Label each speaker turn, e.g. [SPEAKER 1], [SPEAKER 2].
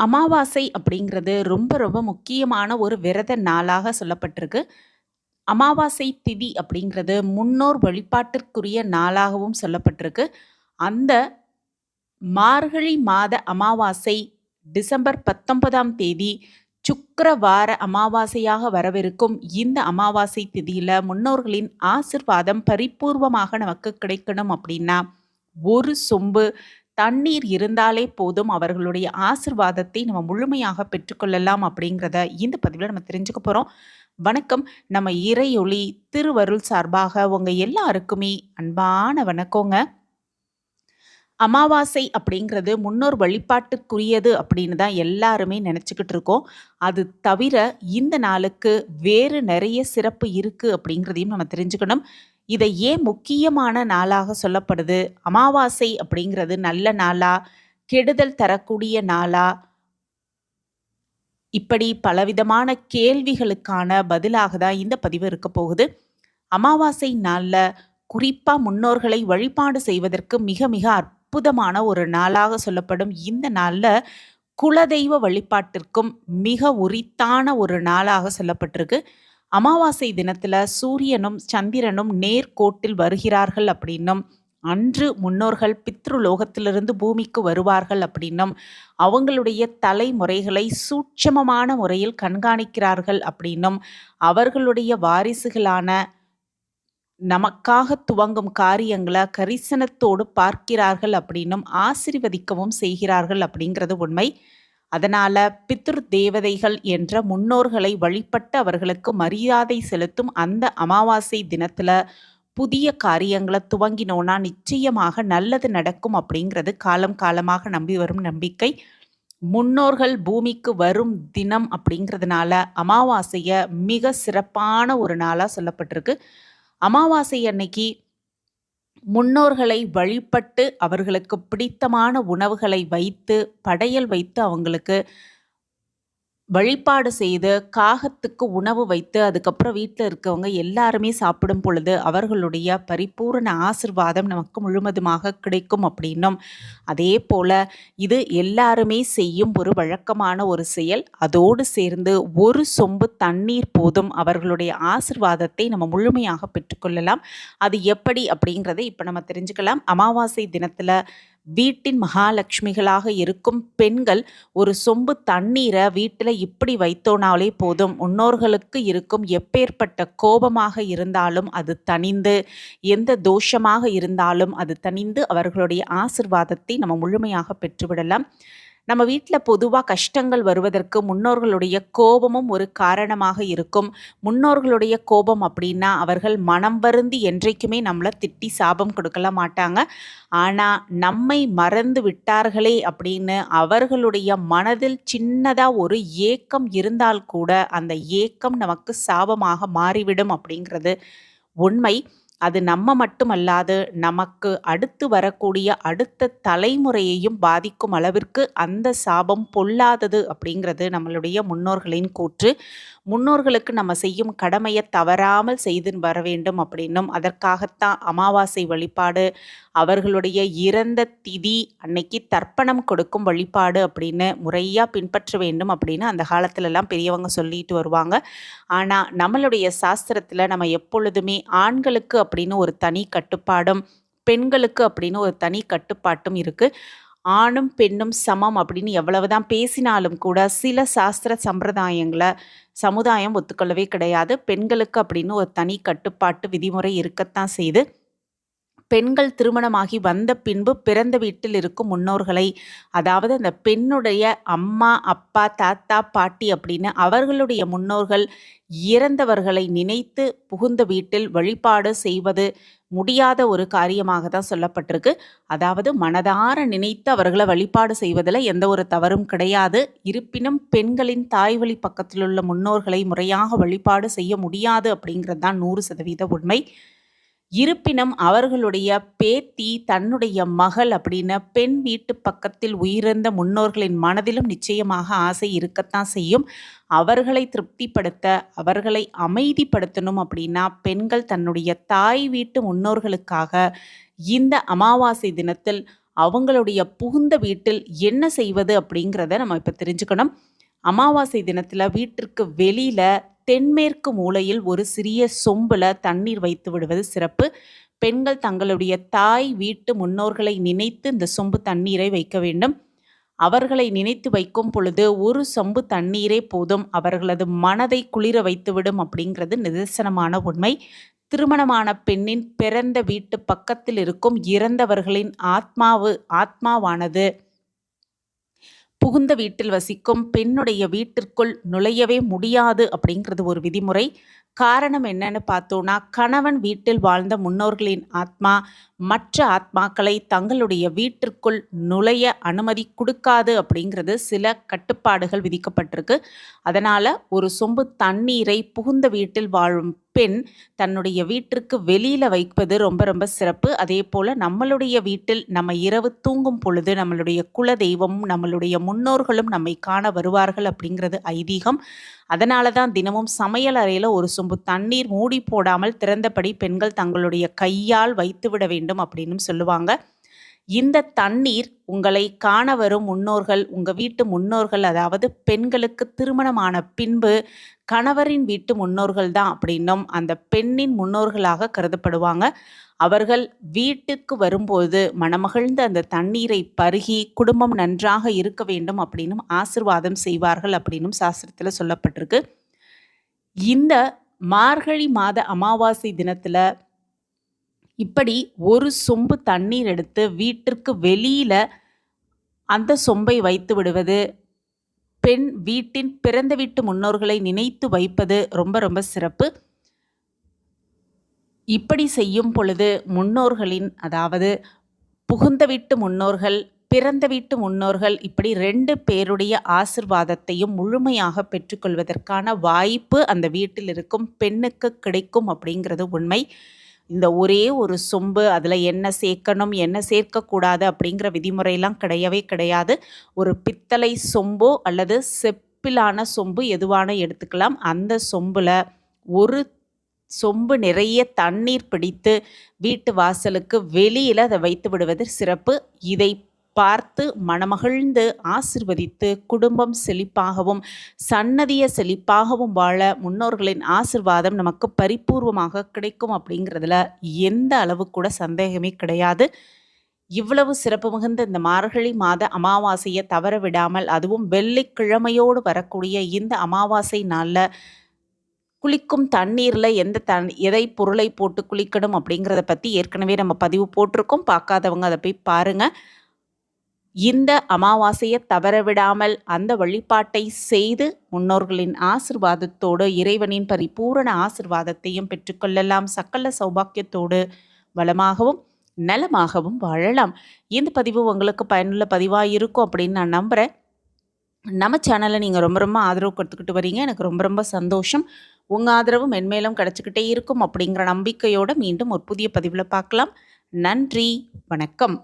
[SPEAKER 1] அமாவாசை அப்படிங்கிறது ரொம்ப ரொம்ப முக்கியமான ஒரு விரத நாளாக சொல்லப்பட்டிருக்கு. அமாவாசை திதி அப்படிங்கிறது முன்னோர் வழிபாட்டிற்குரிய நாளாகவும் சொல்லப்பட்டிருக்கு. அந்த மார்கழி மாத அமாவாசை டிசம்பர் 19ஆம் தேதி சுக்கரவார அமாவாசையாக வரவிருக்கும் இந்த அமாவாசை திதியில் முன்னோர்களின் ஆசிர்வாதம் பரிபூர்வமாக நமக்கு கிடைக்கணும் அப்படின்னா, ஒரு சொம்பு தண்ணீர் இருந்தாலே போதும் அவர்களுடைய ஆசிர்வாதத்தை நம்ம முழுமையாக பெற்றுக்கொள்ளலாம் அப்படிங்கிறத இந்த பதிவில் நம்ம தெரிஞ்சுக்க போகிறோம் வணக்கம். நம்ம இறையொளி திருவருள் சார்பாக உங்கள் எல்லாருக்குமே அன்பான வணக்கங்க. அமாவாசை அப்படிங்கிறது முன்னோர் வழிபாட்டுக்குரியது அப்படின்னு தான் எல்லாருமே நினச்சிக்கிட்டு இருக்கோம். அது தவிர இந்த நாளுக்கு வேறு நிறைய சிறப்பு இருக்குது அப்படிங்கிறதையும் நம்ம தெரிஞ்சுக்கணும். இதை ஏன் முக்கியமான நாளாக சொல்லப்படுது? அமாவாசை அப்படிங்கிறது நல்ல நாளா? கெடுதல் தரக்கூடிய நாளா? இப்படி பலவிதமான கேள்விகளுக்கான பதிலாக தான் இந்த பதிவு இருக்க போகுது. அமாவாசை நாளில் குறிப்பாக முன்னோர்களை வழிபாடு செய்வதற்கு மிக மிக அற்புதமான ஒரு நாளாக சொல்லப்படும் இந்த நாளில் குலதெய்வ வழிபாட்டிற்கும் மிக உரித்தான ஒரு நாளாக சொல்லப்பட்டிருக்கு. அமாவாசை தினத்தில் சூரியனும் சந்திரனும் நேர்கோட்டில் வருகிறார்கள் அப்படின்னும் அன்று முன்னோர்கள் பித்ருலோகத்திலிருந்து பூமிக்கு வருவார்கள் அப்படின்னும் அவங்களுடைய தலைமுறைகளை சூட்சமமான முறையில் கண்காணிக்கிறார்கள் அப்படின்னும் அவர்களுடைய வாரிசுகளான நமக்காக துவங்கும் காரியங்களை கரிசனத்தோடு பார்க்கிறார்கள் அப்படின்னும் ஆசிர்வதிக்கவும் செய்கிறார்கள் அப்படிங்கிறது உண்மை. அதனால் பித்ரு தேவதைகள் என்ற முன்னோர்களை வழிபட்டு அவர்களுக்கு மரியாதை செலுத்தும் அந்த அமாவாசை தினத்தில் புதிய காரியங்களை துவங்கினோன்னா நிச்சயமாக நல்லது நடக்கும் அப்படிங்கிறது காலம் காலமாக நம்பி வரும் நம்பிக்கை. முன்னோர்கள் பூமிக்கு வரும் தினம் அப்படிங்கிறதுனால அமாவாசையை மிக சிறப்பான ஒரு நாளாக சொல்லப்பட்டிருக்கு. அமாவாசை அன்னைக்கு முன்னோர்களை வழிபட்டு அவர்களுக்கு பிடித்தமான உணவுகளை வைத்து படையல் வைத்து அவங்களுக்கு வழிபாடு செய்து காகத்துக்கு உணவு வைத்து அதுக்கப்புறம் வீட்டில் இருக்கவங்க எல்லாருமே சாப்பிடும் பொழுது அவர்களுடைய பரிபூரண ஆசிர்வாதம் நமக்கு முழுவதுமாக கிடைக்கும் அப்படின்னும். அதே போல் இது எல்லாருமே செய்யும் ஒரு வழக்கமான ஒரு செயல். அதோடு சேர்ந்து ஒரு சொம்பு தண்ணீர் போதும் அவர்களுடைய ஆசிர்வாதத்தை நம்ம முழுமையாக பெற்றுக்கொள்ளலாம். அது எப்படி அப்படிங்கிறத இப்போ நம்ம தெரிஞ்சுக்கலாம். அமாவாசை தினத்தில் வீட்டின் மகாலட்சுமிகளாக இருக்கும் பெண்கள் ஒரு சொம்பு தண்ணீரை வீட்டில் இப்படி வைத்தோனாலே போதும். முன்னோர்களுக்கு இருக்கும் எப்பேற்பட்ட கோபமாக இருந்தாலும் அது தனிந்து எந்த தோஷமாக இருந்தாலும் அது தனிந்து அவர்களுடைய ஆசிர்வாதத்தை நம்ம முழுமையாக பெற்றுவிடலாம். நம்ம வீட்டில் பொதுவாக கஷ்டங்கள் வருவதற்கு முன்னோர்களுடைய கோபமும் ஒரு காரணமாக இருக்கும். முன்னோர்களுடைய கோபம் அப்படின்னா அவர்கள் மனம் வருந்தி என்றைக்குமே நம்மளை திட்டி சாபம் கொடுக்கல மாட்டாங்க. ஆனால் நம்மை மறந்து விட்டார்களே அப்படின்னு அவர்களுடைய மனதில் சின்னதாக ஒரு ஏக்கம் இருந்தால் கூட அந்த ஏக்கம் நமக்கு சாபமாக மாறிவிடும் அப்படிங்கிறது உண்மை. அது நம்ம மட்டுமல்லாது நமக்கு அடுத்து வரக்கூடிய அடுத்த தலைமுறையையும் பாதிக்கும் அளவிற்கு அந்த சாபம் பொல்லாதது அப்படிங்கிறது நம்மளுடைய முன்னோர்களின் கூற்று. முன்னோர்களுக்கு நம்ம செய்யும் கடமையை தவறாமல் செய்து வர வேண்டும் அப்படின்னும் அதற்காகத்தான் அமாவாசை வழிபாடு அவர்களுடைய இறந்த திதி அன்னைக்கு தர்ப்பணம் கொடுக்கும் வழிபாடு அப்படின்னு முறையாக பின்பற்ற வேண்டும் அப்படின்னு அந்த காலத்துலலாம் பெரியவங்க சொல்லிட்டு வருவாங்க. ஆனால் நம்மளுடைய சாஸ்திரத்தில் நம்ம எப்பொழுதுமே ஆண்களுக்கு அப்படின்னு ஒரு தனி கட்டுப்பாடும் பெண்களுக்கு அப்படின்னு ஒரு தனி கட்டுப்பாட்டும் இருக்குது ஆணும் பெண்ணும் சமம் அப்படின்னு எவ்வளவுதான் பேசினாலும் கூட சில சாஸ்திர சம்பிரதாயங்களை சமுதாயம் ஒத்துக்கொள்ளவே கிடையாது. பெண்களுக்கு அப்படின்னு ஒரு தனி கட்டுப்பாட்டு விதிமுறை இருக்கத்தான் செய்து பெண்கள் திருமணமாகி வந்த பின்பு பிறந்த வீட்டில் இருக்கும் முன்னோர்களை அதாவது அந்த பெண்ணுடைய அம்மா அப்பா தாத்தா பாட்டி அப்படின்னு அவர்களுடைய முன்னோர்கள் இறந்தவர்களை நினைத்து புகுந்த வீட்டில் வழிபாடு செய்வது முடியாத ஒரு காரியமாக தான் சொல்லப்பட்டிருக்கு. அதாவது மனதார நினைத்து அவர்களை வழிபாடு செய்வதில் எந்த ஒரு தவறும் கிடையாது. இருப்பினும் பெண்களின் தாய் வழி பக்கத்தில் உள்ள முன்னோர்களை முறையாக வழிபாடு செய்ய முடியாது அப்படிங்கிறது தான் நூறு சதவீத உண்மை. இருப்பினும் அவர்களுடைய பேத்தி தன்னுடைய மகள் அப்படின்னு பெண் வீட்டு பக்கத்தில் உயிரிழந்த முன்னோர்களின் மனதிலும் நிச்சயமாக ஆசை இருக்கத்தான் செய்யும். அவர்களை திருப்திப்படுத்த அவர்களை அமைதிப்படுத்தணும் அப்படின்னா பெண்கள் தன்னுடைய தாய் வீட்டு முன்னோர்களுக்காக இந்த அமாவாசை தினத்தில் அவங்களுடைய புகுந்த வீட்டில் என்ன செய்வது அப்படிங்கிறத நம்ம இப்போ தெரிஞ்சுக்கணும். அமாவாசை தினத்தில் வீட்டிற்கு வெளியில் தென்மேற்கு மூலையில் ஒரு சிறிய சொம்பில் தண்ணீர் வைத்து விடுவது சிறப்பு. பெண்கள் தங்களுடைய தாய் வீட்டு முன்னோர்களை நினைத்து இந்த சொம்பு தண்ணீரை வைக்க வேண்டும். அவர்களை நினைத்து வைக்கும் பொழுது ஒரு சொம்பு தண்ணீரே போதும். அவர்களது மனதை குளிர வைத்துவிடும் அப்படிங்கிறது நிதர்சனமான உண்மை. திருமணமான பெண்ணின் பிறந்த வீட்டு பக்கத்தில் இருக்கும் இறந்தவர்களின் ஆத்மாவு ஆத்மாவானது புகுந்த வீட்டில் வசிக்கும் பெண்ணுடைய வீட்டிற்குள் நுழையவே முடியாது அப்படிங்கிறது ஒரு விதிமுறை. காரணம் என்னன்னு பார்த்தோன்னா கணவன் வீட்டில் வாழ்ந்த முன்னோர்களின் ஆத்மா மற்ற ஆத்மாக்களை தங்களுடைய வீட்டிற்குள் நுழைய அனுமதி கொடுக்காது அப்படிங்கிறது சில கட்டுப்பாடுகள் விதிக்கப்பட்டிருக்கு. அதனால் ஒரு சொம்பு தண்ணீரை புகுந்த வீட்டில் வாழும் பெண் தன்னுடைய வீட்டிற்கு வெளியில் வைப்பது ரொம்ப ரொம்ப சிறப்பு. அதே போல் நம்மளுடைய வீட்டில் நம்ம இரவு தூங்கும் பொழுது நம்மளுடைய குல தெய்வம் நம்மளுடைய முன்னோர்களும் நம்மை காண வருவார்கள் அப்படிங்கிறது ஐதீகம். அதனால தான் தினமும் சமையல் அறையில் ஒரு சொம்பு தண்ணீர் மூடி போடாமல் திறந்தபடி பெண்கள் தங்களுடைய கையால் வைத்துவிட வேண்டும் அப்படின்னு சொல்லுவாங்க. இந்த தண்ணீர் உங்களை காண வரும் முன்னோர்கள் உங்கள் வீட்டு முன்னோர்கள் அதாவது பெண்களுக்கு திருமணமான பின்பு கணவரின் வீட்டு முன்னோர்கள் தான் அப்படின்னும் அந்த பெண்ணின் முன்னோர்களாக கருதப்படுவாங்க. அவர்கள் வீட்டுக்கு வரும்போது மணமகிழ்ந்து அந்த தண்ணீரை பருகி குடும்பம் நன்றாக இருக்க வேண்டும் அப்படின்னும் ஆசிர்வாதம் செய்வார்கள் அப்படின்னும் சாஸ்திரத்தில் சொல்லப்பட்டிருக்கு. இந்த மார்கழி மாத அமாவாசை தினத்தில் இப்படி ஒரு சொம்பு தண்ணீர் எடுத்து வீட்டிற்கு வெளியில் அந்த சொம்பை வைத்து விடுவது பெண் வீட்டின் பிறந்த வீட்டு முன்னோர்களை நினைத்து வைப்பது ரொம்ப ரொம்ப சிறப்பு. இப்படி செய்யும் பொழுது முன்னோர்களின் அதாவது புகுந்த வீட்டு முன்னோர்கள் பிறந்த வீட்டு முன்னோர்கள் இப்படி ரெண்டு பேருடைய ஆசிர்வாதத்தையும் முழுமையாக பெற்றுக்கொள்வதற்கான வாய்ப்பு அந்த வீட்டில் இருக்கும் பெண்ணுக்கு கிடைக்கும் அப்படிங்கிறது உண்மை. இந்த ஒரே ஒரு சொம்பு அதில் என்ன சேர்க்கணும் என்ன சேர்க்கக்கூடாது அப்படிங்கிற விதிமுறையெல்லாம் கிடையவே கிடையாது. ஒரு பித்தளை சொம்போ அல்லது செப்பிலான சொம்பு எதுவான எடுத்துக்கலாம். அந்த சொம்பில் ஒரு சொம்பு நிறைய தண்ணீர் பிடித்து வீட்டு வாசலுக்கு வெளியில் அதை வைத்து விடுவது சிறப்பு. இதை பார்த்து மனமகிழ்ந்து ஆசிர்வதித்து குடும்பம் செழிப்பாகவும் சன்னதிய செழிப்பாகவும் வாழ முன்னோர்களின் ஆசிர்வாதம் நமக்கு பரிபூர்வமாக கிடைக்கும் அப்படிங்கிறதுல எந்த அளவு கூட சந்தேகமே கிடையாது. இவ்வளவு சிறப்பு மிகுந்த இந்த மார்கழி மாத அமாவாசையை தவற விடாமல் அதுவும் வெள்ளிக்கிழமையோடு வரக்கூடிய இந்த அமாவாசை நாளில் குளிக்கும் தண்ணீரில் எந்த தன் எதை பொருளை போட்டு குளிக்கணும் அப்படிங்கிறத பற்றி ஏற்கனவே நம்ம பதிவு போட்டிருக்கோம். பார்க்காதவங்க அதை போய் பாருங்கள் இந்த அமாவாசையை தவறவிடாமல் அந்த வழிபாட்டை செய்து முன்னோர்களின் ஆசிர்வாதத்தோடு இறைவனின் பரிபூரண ஆசிர்வாதத்தையும் பெற்றுக்கொள்ளலாம் சக்கல சௌபாக்கியத்தோடு வளமாகவும் நலமாகவும் வாழலாம். இந்த பதிவு உங்களுக்கு பயனுள்ள பதிவாக இருக்கும் அப்படின்னு நான் நம்புகிறேன் நம்ம சேனலை நீங்கள் ரொம்ப ரொம்ப ஆதரவு கொடுத்துக்கிட்டு வரீங்க. எனக்கு ரொம்ப ரொம்ப சந்தோஷம். உங்கள் ஆதரவு மென்மேலும் கிடச்சிக்கிட்டே இருக்கும் அப்படிங்கிற நம்பிக்கையோடு மீண்டும் ஒரு புதிய பதிவில் பார்க்கலாம். நன்றி. வணக்கம்.